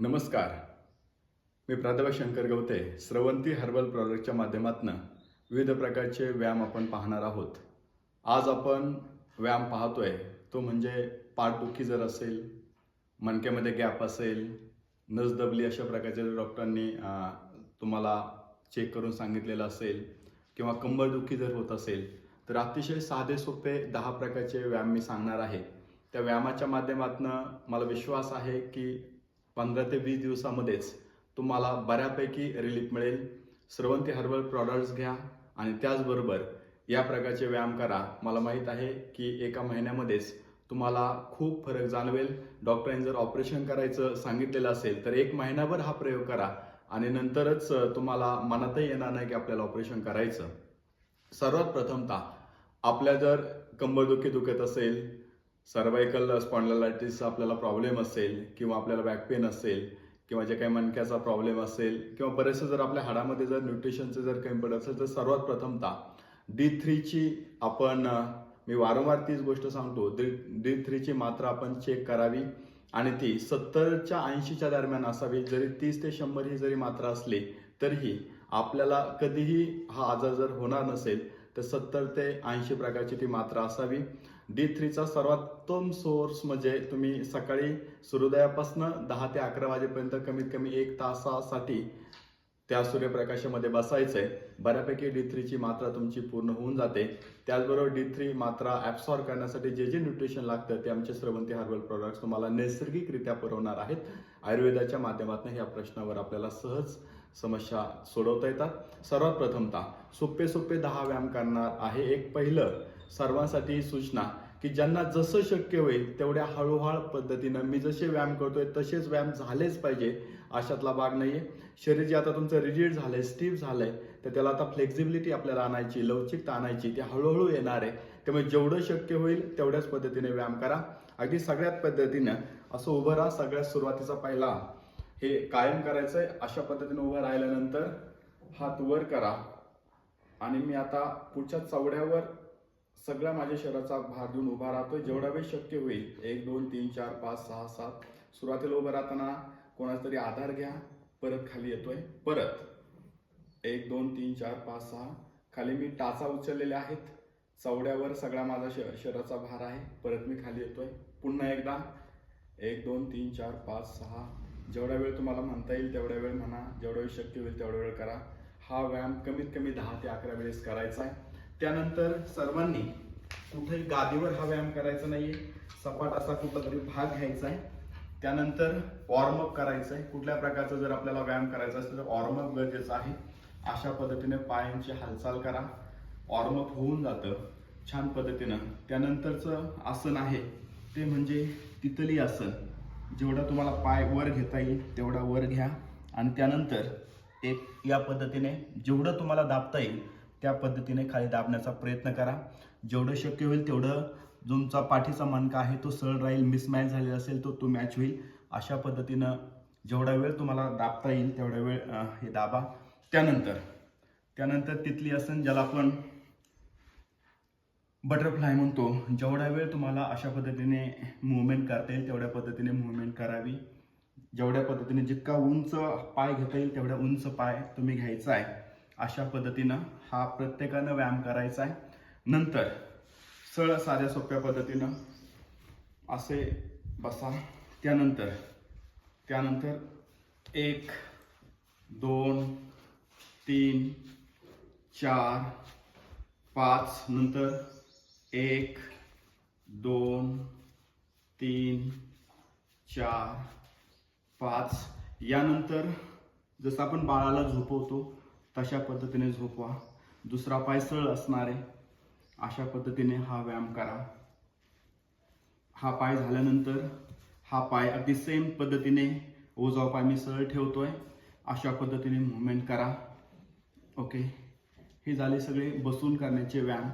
नमस्कार. मी प्राध्यापक शंकर गवते स्रवंती हर्बल प्रॉडक्टच्या माध्यमातून विविध प्रकारचे व्यायाम आपण पाहणार आहोत. आज आपण व्यायाम पाहतोय तो म्हणजे पाठदुखी जर असेल मणक्यामध्ये गॅप असेल नस दबली अशा प्रकारचे डॉक्टरांनी तुम्हाला चेक करून सांगितलेलं असेल किंवा कंबरदुखी जर होत असेल तर अतिशय साधे सोपे दहा प्रकारचे व्यायाम मी सांगणार आहे. त्या व्यायामाच्या माध्यमातून मला विश्वास आहे की पंधरा ते वीस दिवसामध्येच तुम्हाला बऱ्यापैकी रिलीफ मिळेल. स्रवंती हर्बल प्रॉडक्ट्स घ्या आणि त्याचबरोबर या प्रकारचे व्यायाम करा. मला माहीत आहे की एका महिन्यामध्येच तुम्हाला खूप फरक जाणवेल. डॉक्टरांनी जर ऑपरेशन करायचं सांगितलेलं असेल तर एक महिनाभर हा प्रयोग करा आणि नंतरच तुम्हाला मनातही येणार नाही की आपल्याला ऑपरेशन करायचं. सर्वात प्रथमतः आपल्या जर कंबरदुखी दुखत असेल सर्वायकल स्पॉन्डलायटिस आपल्याला प्रॉब्लेम असेल किंवा आपल्याला बॅक पेन असेल किंवा जे काही मणक्याचा प्रॉब्लेम असेल किंवा बरेचसे जर आपल्या हाडामध्ये जर न्यूट्रिशनचं जर कमी पडत असेल तर सर्वात प्रथमतः डी थ्रीची आपण मी वारंवार तीच गोष्ट सांगतो. डी डी थ्रीची मात्रा आपण चेक करावी आणि ती सत्तरच्या ऐंशीच्या दरम्यान असावी. जरी तीस ते शंभर ही जरी मात्रा असली तरीही आपल्याला कधीही हा आजार जर होणार नसेल तर सत्तर ते ऐंशी प्रकारची ती मात्रा असावी. डी थ्रीचा सर्वोत्तम सोर्स म्हणजे तुम्ही सकाळी सूर्योदयापासून दहा ते अकरा वाजेपर्यंत कमीत कमी एक तासासाठी त्या सूर्यप्रकाशामध्ये बसायचंय. बऱ्यापैकी डी थ्रीची मात्रा तुमची पूर्ण होऊन जाते. त्याचबरोबर डी थ्री मात्रा ॲब्सॉर्ब करण्यासाठी जे जे न्यूट्रिशन लागतं ते आमचे श्रवंती हर्बल प्रोडक्ट्स तुम्हाला नैसर्गिकरित्या पुरवणार आहेत. आयुर्वेदाच्या माध्यमातून या प्रश्नावर आपल्याला सहज समस्या सोडवता येतात. सर्वात प्रथमतः सोपे सोपे दहा व्यायाम करणार आहे एक पहिलं. सर्वांसाठी सूचना की ज्यांना जसं शक्य होईल तेवढ्या हळूहळू पद्धतीनं मी जसे व्यायाम करतोय तसेच व्यायाम झालेच पाहिजे अशातला भाग नाही आहे शरीर जे आता तुमचं रिजिड झालंय स्टीफ झालंय तर त्याला आता फ्लेक्झिबिलिटी आपल्याला आणायची लवचिकता आणायची ती हळूहळू येणार आहे. त्यामुळे जेवढं शक्य होईल तेवढ्याच पद्धतीने व्यायाम करा. अगदी सगळ्यात पद्धतीनं असं उभं राहा सगळ्यात सुरुवातीचा पहिला. हे कायम करायचंय. अशा पद्धतीने उभं राहिल्यानंतर हात वर करा. आणि मी आता पुढच्या चवड्यावर सगळ्या माझ्या शरीराचा भार देऊन उभा राहतोय. जेवढा वेळ शक्य होईल एक दोन तीन चार पाच सहा सात सुरुवातीला उभं राहताना कोणाचा तरी आधार घ्या. परत खाली येतोय. परत. एक दोन तीन चार पाच सहा. खाली मी टाचा उचललेल्या आहेत. चवड्यावर सगळा माझा श शरीराचा भार आहे. परत मी खाली येतोय. पुन्हा एकदा. एक दोन तीन चार पाच सहा जेवढा वेळ तुम्हाला म्हणता येईल तेवढा वेळ म्हणा. जेवढा वेळ शक्य होईल तेवढा वेळ करा. हा व्यायाम कमीत कमी दहा ते अकरा वेळेस करायचा आहे. त्यानंतर सर्वांनी कुठेही गादीवर हा व्यायाम करायचा नाहीये. सपाट असा कुठला तरी भाग घ्यायचा आहे. त्यानंतर वॉर्मअप करायचं आहे. कुठल्या प्रकारचा जर आपल्याला व्यायाम करायचा असेल तर वॉर्मअप गरजेचं आहे. अशा पद्धतीने पायांची हालचाल करा. वॉर्मअप होऊन जातं. छान पद्धतीनं. त्यानंतरचं आसन आहे. ते म्हणजे तितली आसन. जेवढा तुम्हाला पाय वर घेता येईल तेवढा वर घ्या. आणि त्यानंतर एक या पद्धतीने जेवढं तुम्हाला दाबता येईल त्या पद्धतीने खाली दाबण्याचा प्रयत्न करा. जेवढं शक्य होईल तेवढं तुमचा पाठीचा मणका आहे तो सरळ राहील मिसमॅच झालेला असेल तो तो मॅच होईल. अशा पद्धतीनं जेवढा वेळ तुम्हाला दाबता येईल तेवढा वेळ हे दाबा. त्यानंतर त्यानंतर तिथली आसन ज्याला आपण बटरफ्लाय म्हणतो. जेवढा वेळ तुम्हाला अशा पद्धतीने मुवमेंट करता येईल तेवढ्या पद्धतीने मुवमेंट करावी. जेवढ्या पद्धतीने जितका उंच पाय घेता येईल तेवढ्या उंच पाय तुम्ही घ्यायचा आहे. अशा पद्धतीनं हा प्रत्येकानं व्यायाम करायचा आहे. नंतर सरळ साध्या सोप्या पद्धतीनं असे बसा. त्यानंतर त्यानंतर एक दोन तीन चार पाच. नंतर एक दोन तीन चार पाच. यानंतर जसं आपण बाळाला झोपवतो तशा पद्धतीने झोपवा. दुसरा पाय सरळ असणार आहे अशा पद्धतीने हा व्यायाम करा. हा पाय झाल्यानंतर हा पाय अगदी सेम पद्धतीने ओझा पाय मी सरळ ठेवतोय. अशा पद्धतीने मुवमेंट करा. ओके हे झाले सगळे बसून करण्याचे व्यायाम.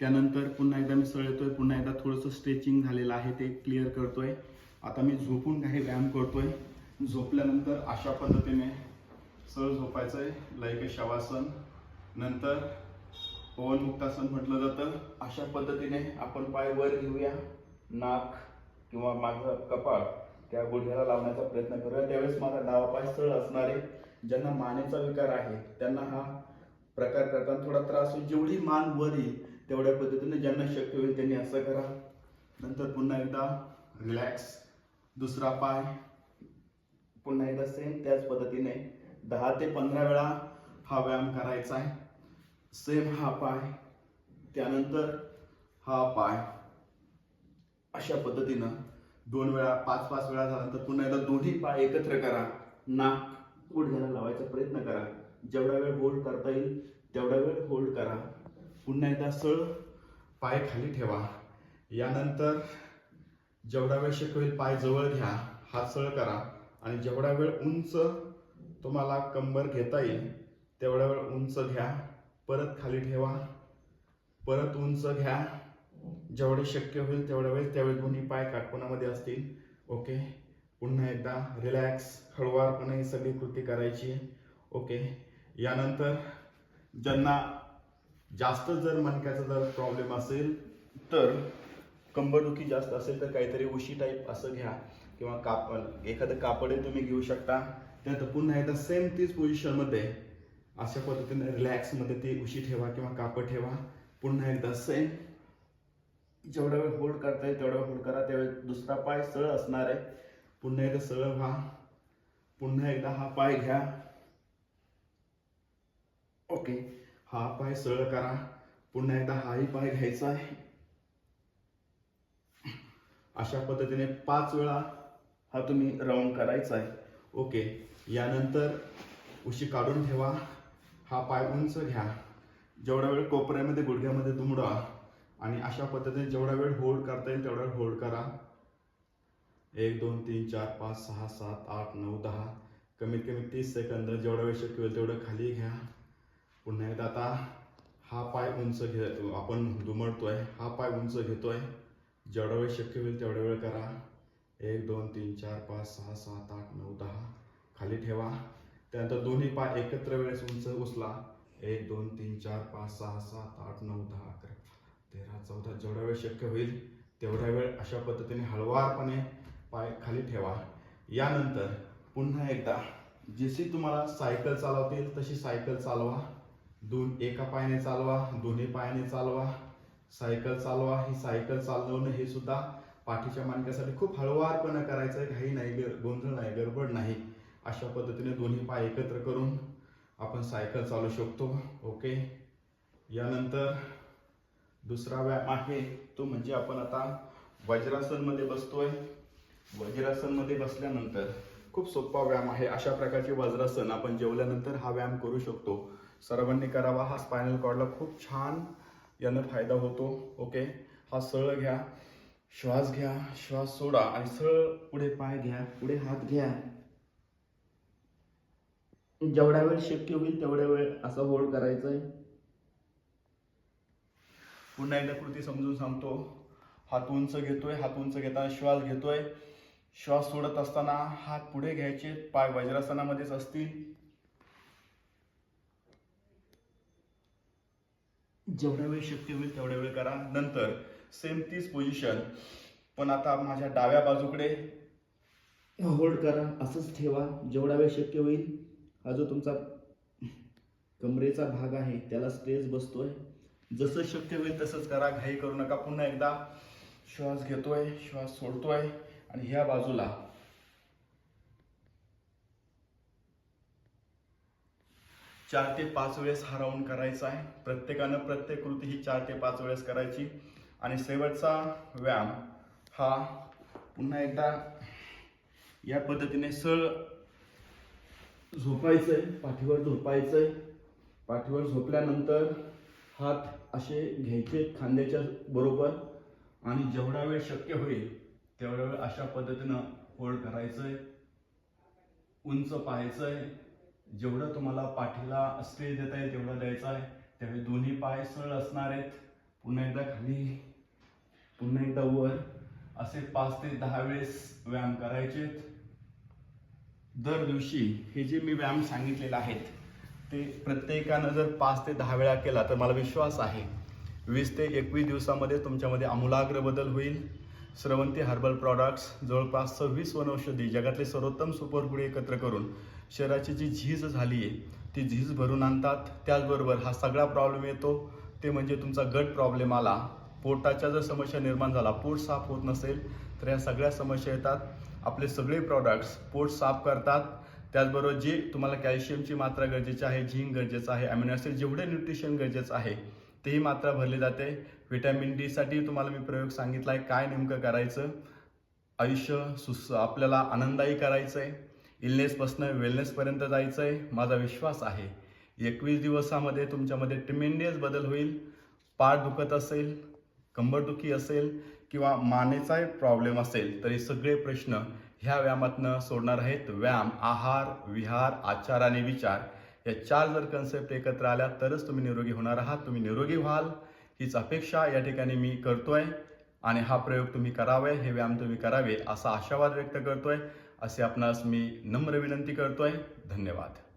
त्यानंतर पुन्हा एकदा मी सरळ येतोय पुन्हा एकदा थोडंसं स्ट्रेचिंग झालेलं आहे ते क्लिअर करतोय. आता मी झोपून काही व्यायाम करतोय. झोपल्यानंतर अशा पद्धतीने सळ झोपायचं आहे लैक शवासन. नंतर पवन मुक्तासन म्हटलं जातं. अशा पद्धतीने आपण पाय वर घेऊया. नाक किंवा माझं कपाळ त्या गुडघ्याला लावण्याचा प्रयत्न करूया. त्यावेळेस माझा डावा पाय सळ असणारे ज्यांना मानेचा विकार आहे त्यांना हा प्रकार करताना थोडा त्रास होईल. जेवढी मान वर येईल तेवढ्या पद्धतीने ज्यांना शक्य होईल त्यांनी असं करा. नंतर पुन्हा एकदा रिलॅक्स दुसरा पाय. पुन्हा एकदा सेम त्याच पद्धतीने दहा ते पंधरा वेळा हा व्यायाम करायचा आहे. सेम हा पाय. त्यानंतर हा पाय. अशा पद्धतीनं दोन वेळा पाच पाच वेळा झाल्यानंतर पुन्हा एकदा दोन्ही पाय एकत्र करा. नाक गुडघ्याला लावायचा प्रयत्न करा. जेवढा वेळ होल्ड करता येईल तेवढा वेळ होल्ड करा. पुन्हा एकदा सळ पाय खाली ठेवा. यानंतर जेवढा वेळ शक्य होईल पाय जवळ घ्या. हात सळ करा. आणि जेवढा वेळ उंच तुम्हाला कंबर घेता येईल तेवढा वेळ उंच घ्या. परत खाली ठेवा. परत उंच घ्या. जेवढे शक्य होईल तेवढ्या वेळेस त्यावेळी दोन्ही पाय काटकोणामध्ये असतील. ओके पुन्हा एकदा रिलॅक्स हळुवारपणे ही सगळी कृती करायची. ओके यानंतर ज्यांना जास्त जर मणक्याचा जर प्रॉब्लेम असेल तर कंबरदुखी जास्त असेल तर काहीतरी उशी टाईप असं घ्या. किंवा कापड एखादं कापडही तुम्ही घेऊ शकता. त्यानंतर पुन्हा एकदा सेम तीच पोझिशनमध्ये अशा पद्धतीने रिलॅक्समध्ये ती उशी ठेवा किंवा कापड ठेवा. पुन्हा एकदा सेम जेवढा वेळ होल्ड करता येईल तेवढा होल्ड करा. त्यावेळी दुसरा पाय सरळ असणार आहे. पुन्हा एकदा सरळ व्हा. पुन्हा एकदा हा पाय घ्या. ओके हा पाय सरळ करा. पुन्हा एकदा हाही पाय घ्यायचा आहे. अशा पद्धतीने पाच वेळा हा तुम्ही राऊंड करायचा आहे. ओके. यानंतर उशी काढून ठेवा. हा पाय उंच घ्या. जेवढा वेळ कोपऱ्यामध्ये गुडघ्यामध्ये दुमडा आणि अशा पद्धतीने जेवढा वेळ होल्ड करता येईल तेवढा वेळ होल्ड करा. एक दोन तीन चार पाच सहा सात आठ नऊ दहा. कमीत कमी तीस सेकंद. जेवढा वेळ शक्य होईल तेवढं खाली घ्या. पुन्हा एकदा आता हा पाय उंच घे आपण दुमडतोय. हा पाय उंच घेतोय. जेवढा वेळ शक्य होईल तेवढा वेळ करा. एक दोन तीन चार पाच सहा सात आठ नऊ दहा. खाली ठेवा. त्यानंतर दोन्ही पाय एकत्र वेळेस उंच उचला. एक दोन तीन चार पाच सहा सात आठ नऊ दहा अकरा तेरा चौदा. जेवढा वेळ शक्य होईल तेवढा वेळ अशा पद्धतीने हळवारपणे पाय खाली ठेवा. यानंतर पुन्हा एकदा जशी तुम्हाला सायकल चालवतील तशी सायकल चालवा. दोन एका पायाने चालवा दोन्ही पायाने चालवा. सायकल चालवा ही सायकल चालवणं हे सुद्धा पाठीच्या मानक्यासाठी खूप हळवारपणा करायचं आहे घाई नाही ग- गोंधळ नाही गडबड नाही. अशा पद्धतीने दोन्ही पाय एकत्र करून आपण सायकल चालू शकतो. ओके? यानंतर दुसरा व्यायाम आहे तो म्हणजे आपण आता वज्रासनमध्ये बसतोय. वज्रासनमध्ये बसल्यानंतर खूप सोपा व्यायाम आहे. अशा प्रकारचे वज्रासन आपण जेवल्यानंतर हा व्यायाम करू शकतो. सर्वांनी करावा. हा स्पायनल कॉर्डला खूप छान यानं फायदा होतो. ओके हा सरळ घ्या श्वास घ्या श्वास सोडा आणि सरळ पुढे पाय घ्या पुढे हात घ्या. जेवढा वेळ शक्य होईल तेवढ्या वेळ असं होल्ड करायचं आहे पुन्हा एकदा कृती समजून सांगतो. हात उंच घेतोय हात उंच घेताना श्वास घेतोय. श्वास सोडत असताना हात पुढे घ्यायचे पाय वज्रासनामध्येच असतील. जेवढा वेळ शक्य होईल तेवढा वेळ करा. नंतर सेम तीच पोझिशन पण आता माझ्या डाव्या बाजूकडे होल्ड करा. असंच ठेवा. जेवढा वेळ शक्य होईल हा जो तुमचा कमरेचा भाग आहे त्याला स्ट्रेस बसतोय. जसं शक्य होईल तसंच करा. घाई करू नका. पुन्हा एकदा श्वास घेतोय श्वास सोडतोय. आणि ह्या बाजूला चार ते पाच वेळेस हा राऊंड करायचा आहे. प्रत्येकानं प्रत्येक कृती ही चार ते पाच वेळेस करायची. आणि शेवटचा व्यायाम हा पुन्हा एकदा या पद्धतीने सळ आहे पाठीवर झोपायचं आहे पाठीवर झोपल्यानंतर हात असे घ्यायचे खांद्याच्या बरोबर. आणि जेवढा वेळ शक्य होईल तेवढा वेळ अशा पद्धतीनं होल्ड आहे उंच पाहायचंय. जेवढं तुम्हाला पाठीला स्ट्रेस देता येईल तेवढं द्यायचं आहे. त्यावेळी दोन्ही पाय सरळ असणार आहेत. पुन्हा एकदा खाली पुन्हा एकदा वर. असे पाच ते दहा वेळेस व्यायाम करायचे दर दिवशी हे जे मी व्यायाम सांगितलेले आहेत ते प्रत्येकानं जर पाच ते दहा वेळा केला तर मला विश्वास आहे वीस ते एकवीस दिवसामध्ये तुमच्यामध्ये आमूलाग्र बदल होईल. स्रवंती हर्बल प्रॉडक्ट्स जवळपास सव्वीस वनौषधी जगातले सर्वोत्तम सुपरफूड एकत्र करून शरीराची जी झीज झाली आहे ती झीज भरून आणतात. त्याचबरोबर हा सगळा प्रॉब्लेम येतो. ते म्हणजे तुमचा गट प्रॉब्लेम आला. पोटाच्या जर समस्या निर्माण झाला पोट साफ होत नसेल तर या सगळ्या समस्या येतात. आपले सगळे प्रॉडक्ट्स पोट साफ करतात. त्याचबरोबर जे तुम्हाला कॅल्शियमची मात्रा गरजेची आहे झिंक गरजेचं आहे अमिनो ॲसिड जेवढे न्यूट्रिशन गरजेचं आहे तेही मात्रा भरली जाते. व्हिटॅमिन डीसाठी तुम्हाला मी प्रयोग सांगितला आहे काय नेमकं करायचं? आयुष्य सुस आपल्याला आनंदायी करायचं आहे इलनेसपासनं वेलनेसपर्यंत जायचं आहे माझा विश्वास आहे. एकवीस दिवसामध्ये तुमच्यामध्ये ट्रिमेंडियस बदल होईल. पाठ दुखत असेल कंबरदुखी असेल किंवा मानेचाही प्रॉब्लेम असेल तरी सगळे प्रश्न ह्या व्यायामातनं सोडणार आहेत. व्यायाम आहार विहार आचार आणि विचार या चार जर कन्सेप्ट एकत्र आल्या तरच तुम्ही निरोगी होणार आहात. तुम्ही निरोगी व्हाल हीच अपेक्षा या ठिकाणी मी करतोय आणि हा प्रयोग तुम्ही करावे हे व्यायाम तुम्ही करावे असा आशावाद व्यक्त करतोय. असे आपणास मी नम्र विनंती करतोय. धन्यवाद.